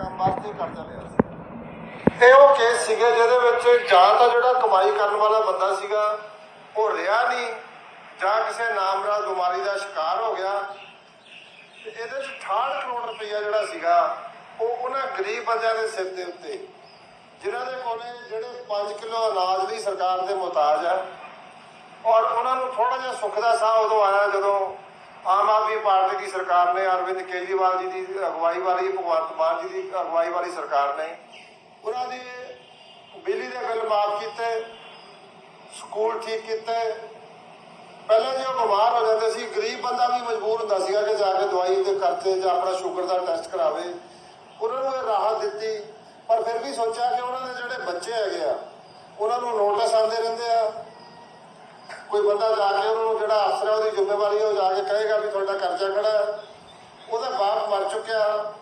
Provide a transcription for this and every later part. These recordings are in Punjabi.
ਕੰਮ ਵਾਸਤੇ ਕਰਜ਼ਾ ਲਿਆ ਸੀ ਇਹ ਉਹ ਕੇਸ ਸੀਗੇ ਜਿਹਦੇ ਵਿੱਚ ਜਾਂ ਤਾਂ ਜਿਹੜਾ ਕਮਾਈ ਕਰਨ ਵਾਲਾ ਬੰਦਾ ਸੀਗਾ, ਉਹ ਰਿਹਾ ਨਹੀਂ, ਜਾਂ ਕਿਸੇ ਨਾਮਰਾਦ ਬਿਮਾਰੀ ਦਾ ਸ਼ਿਕਾਰ ਹੋ ਗਿਆ। ਤੇ ਇਹਦੇ ਚ 68 ਕਰੋੜ ਰੁਪਈਆ ਜਿਹੜਾ ਸੀਗਾ, ਉਹ ਉਹਨਾਂ ਗਰੀਬ ਬੰਦਿਆਂ ਦੇ ਸਿਰ ਦੇ ਉੱਤੇ। ਜਿਨ੍ਹਾਂ ਦੇ ਕੋਲੇ ਜਿਹੜੇ 5 ਕਿਲੋ ਅਨਾਜ ਲਈ ਸਰਕਾਰ ਦੇ ਮੁਹਤਾਜ ਆ, ਔਰ ਉਹਨਾਂ ਨੂੰ ਥੋੜਾ ਜਿਹਾ ਸੁੱਖ ਦਾ ਸਾਹ ਉਦੋਂ ਆਇਆ ਜਦੋਂ ਆਮ ਆਦਮੀ ਪਾਰਟੀ ਦੀ ਸਰਕਾਰ ਨੇ, ਅਰਵਿੰਦ ਕੇਜਰੀਵਾਲ ਜੀ ਦੀ ਅਗਵਾਈ ਵਾਲੀ, ਭਗਵੰਤ ਮਾਨ ਜੀ ਦੀ ਅਗਵਾਈ ਵਾਲੀ ਸਰਕਾਰ ਨੇ ਉਹਨਾਂ ਦੀ ਬਿਜਲੀ ਦੇ ਬਿੱਲ ਮਾਫ ਕੀਤੇ, ਸਕੂਲ ਠੀਕ ਕੀਤੇ। ਪਹਿਲਾਂ ਜੇ ਉਹ ਬਿਮਾਰ ਹੋ ਜਾਂਦੇ ਸੀ, ਗਰੀਬ ਬੰਦਾ ਵੀ ਮਜਬੂਰ ਹੁੰਦਾ ਸੀਗਾ ਕਿ ਜਾ ਕੇ ਦਵਾਈ ਦੇ ਖਰਚੇ ਜਾਂ ਆਪਣਾ ਸ਼ੂਗਰ ਦਾ ਟੈਸਟ ਕਰਾਵੇ। ਉਹਨਾਂ ਨੂੰ ਇਹ ਰਾਹਤ ਦਿੱਤੀ, ਪਰ ਫਿਰ ਵੀ ਸੋਚਿਆ ਕਿ ਉਹਨਾਂ ਦੇ ਜਿਹੜੇ ਬੱਚੇ ਹੈਗੇ ਆ, ਉਹਨਾਂ ਨੂੰ ਨੋਟਿਸ ਆਉਂਦੇ ਰਹਿੰਦੇ ਆ। ਕੋਈ ਬੰਦਾ ਜਾ ਕੇ ਉਹਨਾਂ ਨੂੰ ਜਿਹੜਾ ਅਫਸਰ ਹੈ ਉਹਦੀ ਜ਼ਿੰਮੇਵਾਰੀ ਉਹ ਜਾ ਕੇ ਕਹੇਗਾ ਵੀ ਤੁਹਾਡਾ ਕਰਜ਼ਾ ਖੜਾ ਹੈ। ਉਹਦਾ ਬਾਪ ਮਰ ਚੁੱਕਿਆ।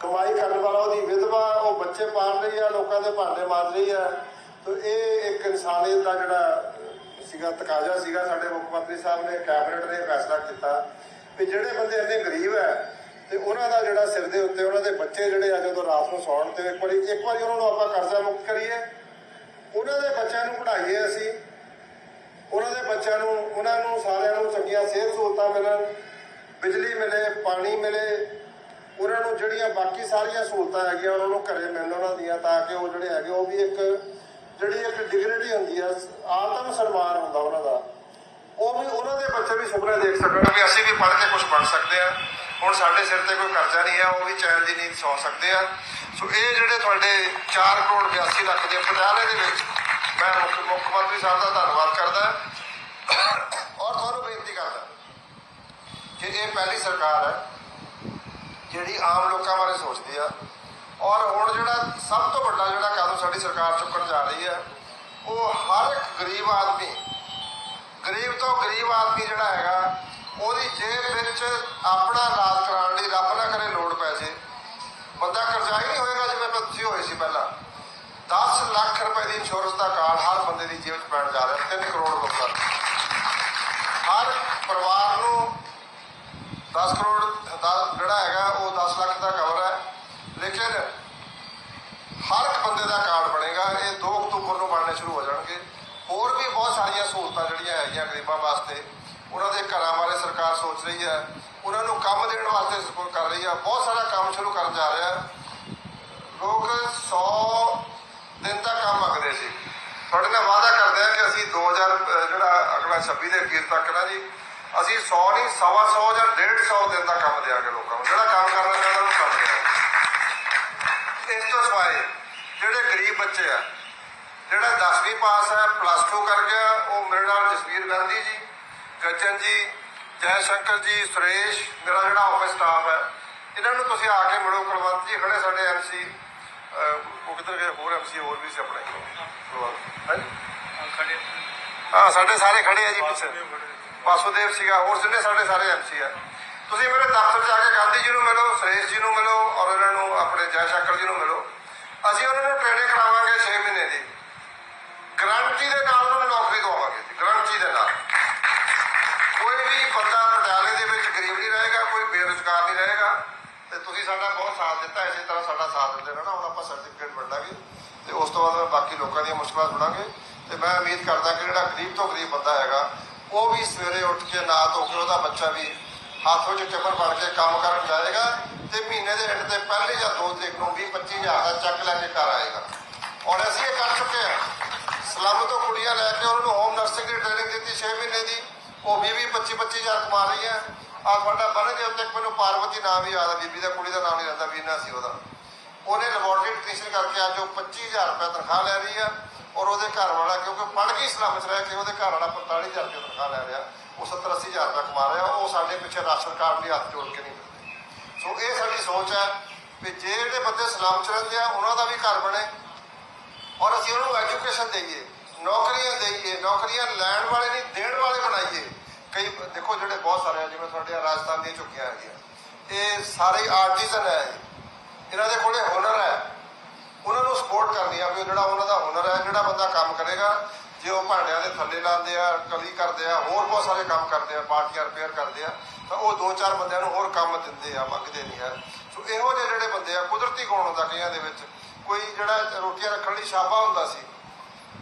ਕਮਾਈ ਕਰਨ ਵਾਲਾ ਉਹਦੀ ਵਿਧਵਾ, ਉਹ ਬੱਚੇ ਪਾਲ ਰਹੀ ਆ ਲੋਕਾਂ ਦੇ ਭਾਂਡੇ ਮਾਂਜ ਰਹੀ ਆ ਤੇ ਇਹ ਇੱਕ ਇਨਸਾਨੀਅਤ ਦਾ ਜਿਹੜਾ ਸੀਗਾ, ਤਕਾਜ਼ਾ ਸੀਗਾ ਸਾਡੇ ਮੁੱਖ ਮੰਤਰੀ ਸਾਹਿਬ ਨੇ, ਕੈਬਨਿਟ ਨੇ ਫੈਸਲਾ ਕੀਤਾ ਵੀ ਜਿਹੜੇ ਬੰਦੇ ਇੰਨੇ ਗਰੀਬ ਹੈ ਤੇ ਉਹਨਾਂ ਦਾ ਜਿਹੜਾ ਸਿਰ ਦੇ ਉੱਤੇ, ਉਹਨਾਂ ਦੇ ਬੱਚੇ ਜਿਹੜੇ ਆ, ਜਦੋਂ ਰਾਤ ਨੂੰ ਸੌਣ ਤੇ ਇੱਕ ਵਾਰੀ ਇੱਕ ਵਾਰੀ ਉਹਨਾਂ ਨੂੰ ਆਪਾਂ ਕਰਜ਼ਾ ਮੁਕਤ ਕਰੀਏ। ਉਹਨਾਂ ਦੇ ਬੱਚਿਆਂ ਨੂੰ ਪੜ੍ਹਾਈਏ ਅਸੀਂ। ਉਹਨਾਂ ਦੇ ਬੱਚਿਆਂ ਨੂੰ, ਉਹਨਾਂ ਨੂੰ ਸਾਰਿਆਂ ਨੂੰ ਚੰਗੀਆਂ ਸਿਹਤ ਸਹੂਲਤਾਂ ਮਿਲਣ, ਬਿਜਲੀ ਮਿਲੇ, ਪਾਣੀ ਮਿਲੇ, ਉਹਨਾਂ ਨੂੰ ਜਿਹੜੀਆਂ ਬਾਕੀ ਸਾਰੀਆਂ ਸਹੂਲਤਾਂ ਹੈਗੀਆਂ ਉਹਨਾਂ ਨੂੰ ਘਰੇ ਮਿਲਣ ਉਹਨਾਂ ਦੀਆਂ ਤਾਂ ਕਿ ਉਹ ਜਿਹੜੇ ਹੈਗੇ ਉਹ ਵੀ ਇੱਕ, ਜਿਹੜੀ ਇੱਕ ਡਿਗਨਿਟੀ ਹੁੰਦੀ ਆ, ਆਤਮ ਸਨਮਾਨ ਹੁੰਦਾ ਉਹਨਾਂ ਦਾ। ਉਹ ਵੀ ਉਹਨਾਂ ਦੇ ਬੱਚੇ ਵੀ ਸੁਪਨੇ ਦੇਖ ਸਕਣ ਵੀ ਅਸੀਂ ਵੀ ਪੜ੍ਹ ਕੇ ਕੁਝ ਬਣ ਸਕਦੇ ਆ। ਹੁਣ ਸਾਡੇ ਸਿਰ ਤੇ ਕੋਈ ਕਰਜ਼ਾ ਨਹੀਂ ਆ, ਉਹ ਵੀ ਚੈਨ ਦੀ ਨੀਂਦ ਸੌ ਸਕਦੇ ਆ। ਸੋ ਇਹ ਜਿਹੜੇ ਤੁਹਾਡੇ 4 ਕਰੋੜ 82 ਲੱਖ ਦੇ ਪਟਿਆਲੇ ਦੇ ਵਿੱਚ ਮੈਂ ਮੁੱਖ ਮੁੱਖ ਮੰਤਰੀ ਸਾਹਿਬ ਦਾ ਧੰਨਵਾਦ ਕਰਦਾ ਔਰ ਤੁਹਾਨੂੰ ਬੇਨਤੀ ਕਰਦਾ ਕਿ ਇਹ ਪਹਿਲੀ ਸਰਕਾਰ ਹੈ ਜਿਹੜੀ ਆਮ ਲੋਕਾਂ ਬਾਰੇ ਸੋਚਦੀ ਆ ਔਰ ਹੁਣ ਜਿਹੜਾ ਸਭ ਤੋਂ ਵੱਡਾ ਜਿਹੜਾ ਕਦਮ ਸਾਡੀ ਸਰਕਾਰ ਚੁੱਕਣ ਜਾ ਰਹੀ ਹੈ, ਉਹ ਹਰ ਇੱਕ ਗਰੀਬ ਆਦਮੀ, ਗਰੀਬ ਤੋਂ ਗਰੀਬ ਆਦਮੀ ਜਿਹੜਾ ਹੈਗਾ, ਉਹਦੀ ਜੇਬ ਵਿੱਚ ਆਪਣਾ ਇਲਾਜ ਕਰਾਉਣ ਲਈ ਰੱਬ ਨਾ ਕਰੇ ਲੋੜ ਪੈਸੇ ਬੰਦਾ ਕਰਜ਼ਾਈ ਨਹੀਂ ਹੋਏਗਾ ਜਿਵੇਂ ਤੁਸੀਂ ਹੋਏ ਸੀ ਪਹਿਲਾਂ। 10 ਲੱਖ ਰੁਪਏ ਦੀ ਇੰਸ਼ੋਰੈਂਸ ਦਾ ਕਾਰਡ ਹਰ ਬੰਦੇ ਦੀ ਜੇਬ 'ਚ ਪੈਣ ਜਾ ਰਿਹਾ 3 ਕਰੋੜ ਲੋਕਾਂ ਨੂੰ ਹਰ ਪਰਿਵਾਰ ਨੂੰ 10 ਕਰੋੜ ਜਿਹੜਾ ਹੈਗਾ, ਉਹ 10 ਲੱਖ ਦਾ ਕਵਰ ਹੈ। ਲੇਕਿਨ ਹਰ ਇੱਕ ਬੰਦੇ ਦਾ ਕਾਰਡ ਬਣੇਗਾ, ਇਹ 2 ਅਕਤੂਬਰ ਨੂੰ ਬਣਨੇ ਸ਼ੁਰੂ ਹੋ ਜਾਣਗੇ। ਹੋਰ ਵੀ ਬਹੁਤ ਸਾਰੀਆਂ ਸਹੂਲਤਾਂ ਜਿਹੜੀਆਂ ਹੈਗੀਆਂ ਗਰੀਬਾਂ ਵਾਸਤੇ, ਉਹਨਾਂ ਦੇ ਘਰਾਂ ਬਾਰੇ ਸਰਕਾਰ ਸੋਚ ਰਹੀ ਹੈ। ਉਹਨਾਂ ਨੂੰ ਕੰਮ ਦੇਣ ਵਾਸਤੇ ਸਪੋਰਟ ਕਰ ਰਹੀ ਹੈ। ਬਹੁਤ ਸਾਰਾ ਕੰਮ ਸ਼ੁਰੂ ਕਰਨ ਜਾ ਰਿਹਾ। ਹੈ ਲੋਕ 100 ਦਿਨ ਦਾ ਕੰਮ ਮੰਗਦੇ ਸੀ। ਤੁਹਾਡੇ ਨਾਲ ਵਾਅਦਾ ਕਰਦੇ ਆ ਕਿ ਅਸੀਂ 2000 ਜਿਹੜਾ ਅਗਲਾ 26 ਦੇ ਅਖੀਰ ਤੱਕ ਨਾ ਜੀ, ਅਸੀਂ 100 ਨਹੀਂ, ਸਵਾ 100 ਜਾਂ 150 ਦਿਨ ਦਾ ਕੰਮ ਦੇਾਂਗੇ ਲੋਕਾਂ ਨੂੰ। ਜਿਹੜਾ ਕੰਮ ਕਰਨਾ ਚਾਹੁੰਦਾ ਉਹਨੂੰ ਕੰਮ ਦੇਾਂਗੇ ਇਸ ਤੋਂ ਸਿਵਾਏ ਜਿਹੜੇ ਗਰੀਬ ਬੱਚੇ ਆ, ਜਿਹੜਾ 10ਵੀਂ ਪਾਸ ਹੈ ਪਲੱਸ 2 ਕਰ ਗਿਆ, ਉਹ ਮੇਰੇ ਨਾਲ ਜਸਵੀਰ ਗਾਂਧੀ ਜੀ, ਗੱਜਨ ਜੀ ਜੈ ਸ਼ੰਕਰ ਜੀ, ਸੁਰੇਸ਼, ਮੇਰਾ ਜਿਹੜਾ ਆਫਿਸ ਸਟਾਫ ਹੈ, ਇਹਨਾਂ ਨੂੰ ਤੁਸੀਂ ਆ ਕੇ ਮਿਲੋ ਕੁਲਵੰਤ ਜੀ ਖੜੇ ਸਾਡੇ ਐਮਸੀ ਉਹ ਕਿੱਧਰ ਗਏ? ਹੋਰ ਐਮਸੀ ਹੋਰ ਵੀ ਸੀ ਆਪਣੇ। ਹੈਂ? ਹਾਂ ਸਾਡੇ ਸਾਰੇ ਖੜੇ ਆ ਜੀ ਪਿੱਛੇ। ਵਾਸੂਦੇਵ ਸੀਗਾ ਹੋਰ ਜਿੰਨੇ ਸਾਡੇ ਸਾਰੇ ਐਮਸੀ ਆ ਤੁਸੀਂ ਮੇਰੇ ਦਫ਼ਤਰ ਜਾ ਕੇ ਗਾਂਧੀ ਜੀ ਨੂੰ ਮਿਲੋ ਸੁਰੇਸ਼ ਜੀ ਨੂੰ ਮਿਲੋ ਔਰ ਇਹਨਾਂ ਨੂੰ ਆਪਣੇ ਜੈ ਸ਼ੰਕਰ ਜੀ ਨੂੰ ਮਿਲੋ। ਅਸੀਂ ਉਹਨਾਂ ਨੂੰ ਟ੍ਰੇਨਿੰਗ ਕਰਾਵਾਂਗੇ 6 ਮਹੀਨੇ ਦੀ। ਗਰੰਟੀ ਦੇ ਨਾਲ ਉਹਨਾਂ ਨੂੰ ਨੌਕਰੀ ਦਵਾਵਾਂਗੇ ਗਰੰਟੀ ਦੇ ਨਾਲ ਕੋਈ ਵੀ ਬੰਦਾ ਪਟਿਆਲੇ ਦੇ ਵਿੱਚ ਗਰੀਬ ਨਹੀਂ ਰਹੇਗਾ ਕੋਈ ਬੇਰੁਜ਼ਗਾਰ ਨਹੀਂ ਰਹੇਗਾ ਤੇ ਤੁਸੀਂ ਸਾਡਾ ਬਹੁਤ ਸਾਥ ਦਿੱਤਾ, ਇਸੇ ਤਰ੍ਹਾਂ ਸਾਡਾ ਸਾਥ ਦਿੰਦੇ ਰਹਿਣਾ, ਹੁਣ ਆਪਾਂ ਸਰਟੀਫਿਕੇਟ ਵੰਡਾਂਗੇ ਤੇ ਉਸ ਤੋਂ ਬਾਅਦ ਬਾਕੀ ਲੋਕਾਂ ਦੀਆਂ ਮੁਸ਼ਕਲਾਂ ਸੁਣਾਂਗੇ ਤੇ ਮੈਂ ਉਮੀਦ ਕਰਦਾ ਕਿ ਜਿਹੜਾ ਗਰੀਬ ਤੋਂ ਗਰੀਬ ਬੰਦਾ ਹੈਗਾ, ਉਹ ਵੀ ਸਵੇਰੇ ਉੱਠ ਕੇ ਨਾ ਧੋ ਕੇ ਉਹਦਾ ਬੱਚਾ ਵੀ ਹੱਥ ਵਿੱਚ ਟਿਫਨ ਫੜ ਕੇ ਕੰਮ ਕਰਨ ਜਾਏਗਾ ਤੇ ਮਹੀਨੇ ਦੇ ਐਂਡ ਤੇ ਪਹਿਲੀ ਜਾਂ ਦੋ ਤਰੀਕ ਨੂੰ 20 25000 ਦਾ ਚੈੱਕ ਲੈ ਕੇ ਘਰ ਆਏਗਾ। ਔਰ ਅਸੀਂ ਇਹ ਕਰ ਚੁੱਕੇ ਹਾਂ। ਸਲਮ ਤੋਂ ਕੁੜੀਆਂ ਲੈ ਕੇ ਉਹਨਾਂ ਨੂੰ ਹੋਮ ਨਰਸਿੰਗ ਦੀ ਟ੍ਰੇਨਿੰਗ ਦਿੱਤੀ 6 ਮਹੀਨੇ ਦੀ। ਉਹ 20 20 25 25000 ਕਮਾ ਰਹੀ ਹੈ। ਆ ਤੁਹਾਡਾ ਬਣ ਗਿਆ ਉੱਤੇ ਇੱਕ ਮੈਨੂੰ ਪਾਰਵਤੀ ਨਾਮ ਹੀ ਯਾਦ ਆ, ਬੀਬੀ ਦਾ ਕੁੜੀ ਦਾ ਨਾਮ ਨਹੀਂ ਰਹਿੰਦਾ ਵੀਨਾ ਸੀ ਉਹਦਾ। ਉਹਨੇ ਲੈਬੋਰਟਰੀ ਟੈਕਨੀਸ਼ੀਅਨ ਕਰਕੇ ਅੱਜ ਉਹ 25000 ਰੁਪਏ ਤਨਖਾਹ ਲੈ ਰਹੀ ਆ ਔਰ ਉਹਦੇ ਘਰ ਵਾਲਾ ਕਿਉਂਕਿ ਪੜ੍ਹ ਗਈ ਇਸਲਾਮ ਚ ਰਹਿ ਕੇ ਉਹਦੇ ਘਰ ਵਾਲਾ 45000 ਰੁਪਏ ਤਨਖਾਹ ਲੈ ਰਿਹਾ, ਉਹ 70 80000 ਰੁਪਏ ਕਮਾ ਰਿਹਾ, ਉਹ ਸਾਡੇ ਪਿੱਛੇ ਰਾਸ਼ਨ ਕਾਰਡ ਲਈ ਹੱਥ ਜੋੜ ਕੇ ਨਹੀਂ ਮਿਲਦੇ ਸੋ ਇਹ ਸਾਡੀ ਸੋਚ ਹੈ ਕਿ ਜਿਹੜੇ ਬੰਦੇ ਸਲਾਮ ਚ ਰਹਿੰਦੇ ਆ, ਉਹਨਾਂ ਦਾ ਵੀ ਘਰ ਬਣੇ ਔਰ ਅਸੀਂ ਉਹਨਾਂ ਨੂੰ ਐਜੂਕੇਸ਼ਨ ਦੇਈਏ, ਨੌਕਰੀਆਂ ਦੇਈਏ, ਨੌਕਰੀਆਂ ਲੈਣ ਵਾਲੇ ਨਹੀਂ, ਦੇਣ ਵਾਲੇ ਬਣਾਈਏ। ਕਈ ਦੇਖੋ ਜਿਹੜੇ ਬਹੁਤ ਸਾਰੇ ਆ, ਜਿਵੇਂ ਤੁਹਾਡੇ ਰਾਜਸਥਾਨ ਦੀਆਂ ਝੁੱਗੀਆਂ ਹੈਗੀਆਂ। ਇਹ ਸਾਰੇ ਆਰਟੀਜ਼ਨ ਹੈ ਇਹਨਾਂ ਦੇ ਕੋਲੇ ਹੁਨਰ ਹੈ। ਉਹਨਾਂ ਨੂੰ ਸਪੋਰਟ ਕਰਨੀ ਆ ਵੀ ਉਹ ਜਿਹੜਾ ਉਹਨਾਂ ਦਾ ਹੁਨਰ ਹੈ, ਜਿਹੜਾ ਬੰਦਾ ਕੰਮ ਕਰੇਗਾ, ਜੇ ਉਹ ਭਾਂਡਿਆਂ ਦੇ ਥੱਲੇ ਲਾਉਂਦੇ ਆ, ਕਲੀ ਕਰਦੇ ਆ, ਹੋਰ ਬਹੁਤ ਸਾਰੇ ਕੰਮ ਕਰਦੇ ਆ, ਪਾਰਟੀਆਂ ਰਿਪੇਅਰ ਕਰਦੇ ਆ, ਤਾਂ ਉਹ ਦੋ ਚਾਰ ਬੰਦਿਆਂ ਨੂੰ ਹੋਰ ਕੰਮ ਦਿੰਦੇ ਆ, ਮੰਗਦੇ ਨਹੀਂ ਹੈ ਸੋ ਇਹੋ ਜਿਹੇ ਜਿਹੜੇ ਬੰਦੇ ਆ, ਕੁਦਰਤੀ ਗੁਣ ਹੁੰਦਾ ਕਈਆਂ ਦੇ ਵਿੱਚ ਕੋਈ ਜਿਹੜਾ ਰੋਟੀਆਂ ਰੱਖਣ ਲਈ ਛਾਪਾ ਹੁੰਦਾ ਸੀ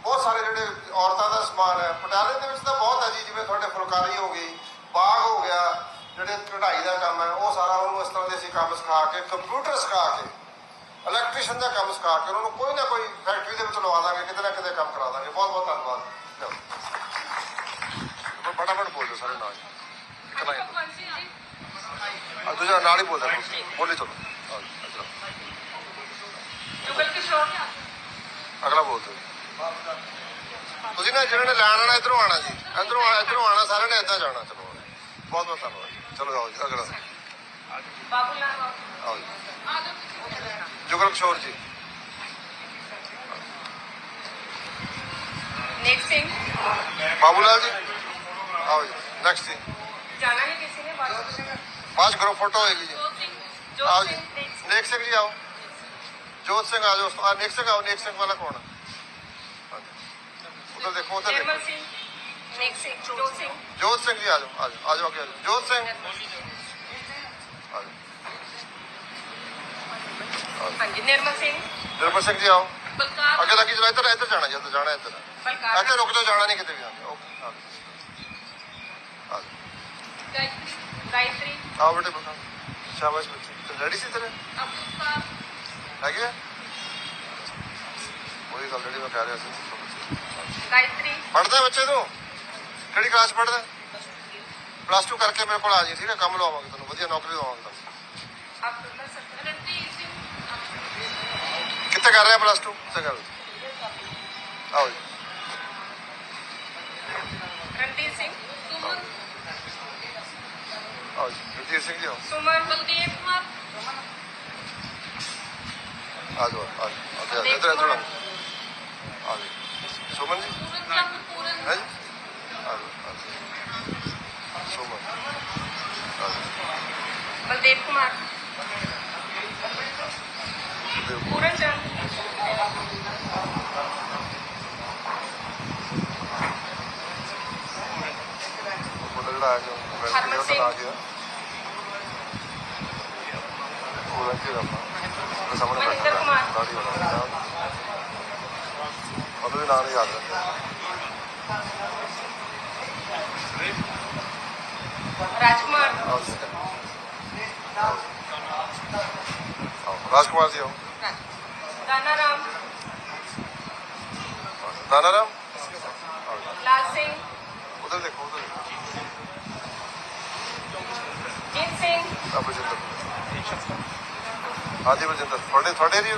ਬਹੁਤ ਸਾਰੇ ਜਿਹੜੇ ਔਰਤਾਂ ਦਾ ਸਮਾਨ ਹੈ। ਪਟਿਆਲੇ ਦੇ ਵਿੱਚ ਤਾਂ ਬਹੁਤ ਹੈ ਜੀ ਜਿਵੇਂ ਤੁਹਾਡੇ ਫੁਲਕਾਰੀ ਹੋ ਗਈ ਬਾਗ ਹੋ ਗਿਆ ਜਿਹੜੇ ਕਢਾਈ ਦਾ ਕੰਮ ਹੈ ਉਹ ਸਾਰਾ ਉਹਨੂੰ ਇਸ ਤਰ੍ਹਾਂ ਦੇ ਅਸੀਂ ਕੰਮ ਸਿਖਾ ਕੇ ਕੰਪਿਊਟਰ ਸਿਖਾ ਕੇ ਇਲੈਕਟ੍ਰੀਸ਼ੀਅਨ ਦਾ ਕੰਮ ਸਿਖਾ ਕੇ ਉਹਨਾਂ ਨੂੰ ਕੋਈ ਨਾ ਕੋਈ ਫੈਕਟਰੀ ਦੇ ਵਿੱਚ ਲਵਾ ਦਾਂਗੇ ਕਿਤੇ ਨਾ ਕਿਤੇ ਕੰਮ ਕਰਾ ਦਾਂਗੇ। ਬਹੁਤ ਬਹੁਤ ਧੰਨਵਾਦ। ਬੜਾ ਬੜਾ ਬੋਲੋ ਸਾਰੇ ਨਾਲ। ਆ ਦੂਜਾ ਨਾਲ ਹੀ ਬੋਲਦਾ ਬੋਲੇ ਚਲੋ। ਅਗਲਾ ਬੋਲਦੇ ਜਿਹਨੇ ਨੇ ਲੈਣ ਆਣਾ ਇਧਰੋਂ ਆਣਾ ਜੀ। ਅੰਦਰੋਂ ਆਣਾ ਇਧਰੋਂ ਆਣਾ ਸਾਰਿਆਂ ਨੇ ਇੱਦਾਂ ਜਾਣਾ ਚਲੋ। ਬਹੁਤ ਬਹੁਤ ਧੰਨਵਾਦ ਚਲੋ ਆਓ ਜੀ ਅਗਲਾ। ਬਾਬੂ ਲਾਲ ਆਓ ਜੀ। ਜੁਗਲ ਜੀ। ਆਓ ਜੀ ਨੈਕਸਟ ਥਿੰਗ ਜਾਣਾ ਬਾਅਦ ਕਰੋ ਫੋਟੋ ਹੋਏਗੀ ਜੀ। ਆਓ ਜੀ। ਨੈਕਸਟ ਸਿੰਘ ਜੀ ਆਓ। ਜੋਤ ਸਿੰਘ ਆ ਜੋ ਨੈਕਸਟ ਆਓ ਨੈਕਸਟ ਵਾਲਾ ਕੌਣ ਉਧਰ ਦੇਖੋ ਉਧਰ ਨਿਰਮਲ ਦੇਖੋ। ਸਿੰਘ ਨੀਕ ਸਿੰਘ ਜੋਤ ਸਿੰਘ। ਜੋਤ ਸਿੰਘ ਜੀ ਆ ਜਾਓ ਆ ਜਾਓ ਆ ਜਾਓ ਅੱਗੇ ਆ ਜਾਓ। ਜੋਤ ਸਿੰਘ। ਆ ਜਾਓ। ਹਾਂਜੀ ਨਿਰਮਲ ਸਿੰਘ। ਨਿਰਮਲ ਸਿੰਘ ਜੀ ਆਓ। ਬਲਕਾਰ। ਅੱਗੇ ਤੱਕ ਹੀ ਚਲਾ ਇੱਧਰ ਇੱਧਰ ਜਾਣਾ ਜੀ ਇੱਧਰ ਜਾਣਾ ਇੱਧਰ। ਬਲਕਾਰ। ਇੱਥੇ ਰੁਕ ਜਾਓ ਜਾਣਾ ਨਹੀਂ ਕਿਤੇ ਵੀ ਆਂਦੇ ਓਕੇ ਆ ਜਾਓ। ਆ ਜਾਓ। ਗਾਇਤਰੀ ਗਾਇਤਰੀ। ਆਓ ਬੇਟੇ ਬੋਲੋ। ਸ਼ਾਬਾਸ਼ ਬੱਚੇ। ਤੇ ਰੈਡੀ ਸੀ ਤੇਰੇ? ਅਬਦੁਲ ਸਾਹਿਬ ਲੱਗ ਗਿਆ ਉਹੀ ਗੱਲ ਜਿਹੜੀ ਮੈਂ ਕਹਿ ਰਿਹਾ ਸੀ। ਗਾਇਤਰੀ। ਪੜਦਾ ਬੱਚੇ ਤੂੰ? ਕਿਹੜੀ ਕਲਾਸ ਪੜਦਾ ਪਲੱਸ 2 ਕਰਕੇ ਮੇਰੇ ਕੋਲ ਆ ਜੀ ਠੀਕ ਹੈ? ਕੰਮ ਲਵਾਵਾਂਗੇ ਤੁਹਾਨੂੰ ਵਧੀਆ ਨੌਕਰੀ ਦਵਾਵਾਂਗੇ ਤੁਹਾਨੂੰ ਕਿੱਥੇ ਕਰ ਰਿਹਾ ਪਲੱਸ 2 ਕਿੱਥੇ ਕਰ ਆਓ ਜੀ। ਰਣਦੀਪ ਸਿੰਘ। ਸੁਮਨ ਆਓ ਜੀ ਰਣਦੀਪ ਸਿੰਘ ਜੀ ਸੁਮਨ ਬਲਦੀਪ ਕੁਮਾਰ। ਆ ਜਾਓ ਆ ਜਾਓ ਇੱਧਰ ਇੱਧਰ ਆ ਜਾਓ। ਸੁਮਨ ਜੀ ਹੈ ਜੀ ਆ ਜਾਓ, ਆ ਜਾਓ। ਸੁਮਨ ਆ ਜਾਓ। ਬਲਦੇਵ ਕੁਮਾਰ ਦੇਖੋ ਪੂਰਨ ਚੰਦ ਮੁੰਡਾ ਜਿਹੜਾ ਆ ਗਿਆ ਹਰਮਨ ਵੈਲਕਮ ਸਿੰਘ। ਜਿਹੜਾ ਆ ਗਿਆ ਉਹਦਾ ਕੀ ਰਮਾ ਸਾਹਮਣੇ ਬੈਠਾ ਮਹਿੰਦਰ ਕੁਮਾਰ। ਦਾੜੀ ਵਾਲਾ ਉਹਦਾ ਵੀ ਨਾਮ ਨਹੀਂ ਯਾਦ ਰਹਿੰਦਾ राजकुमार ਆਓ ਜੀ। ਆਓ। ਆਓ। ਰਾਜਕੁਮਾਰ ਜੀ ਆਓ दाना राम ਦਾਨਾ ਰਾਮ लाल सिंह ਉਧਰ ਦੇਖੋ ਉਧਰ जीत सिंह ਆ ਬਜਿੰਦਰ ਹਾਂਜੀ ਬਜਿੰਦਰ ਤੁਹਾਡੇ ਤੁਹਾਡੇ ਏਰੀਆ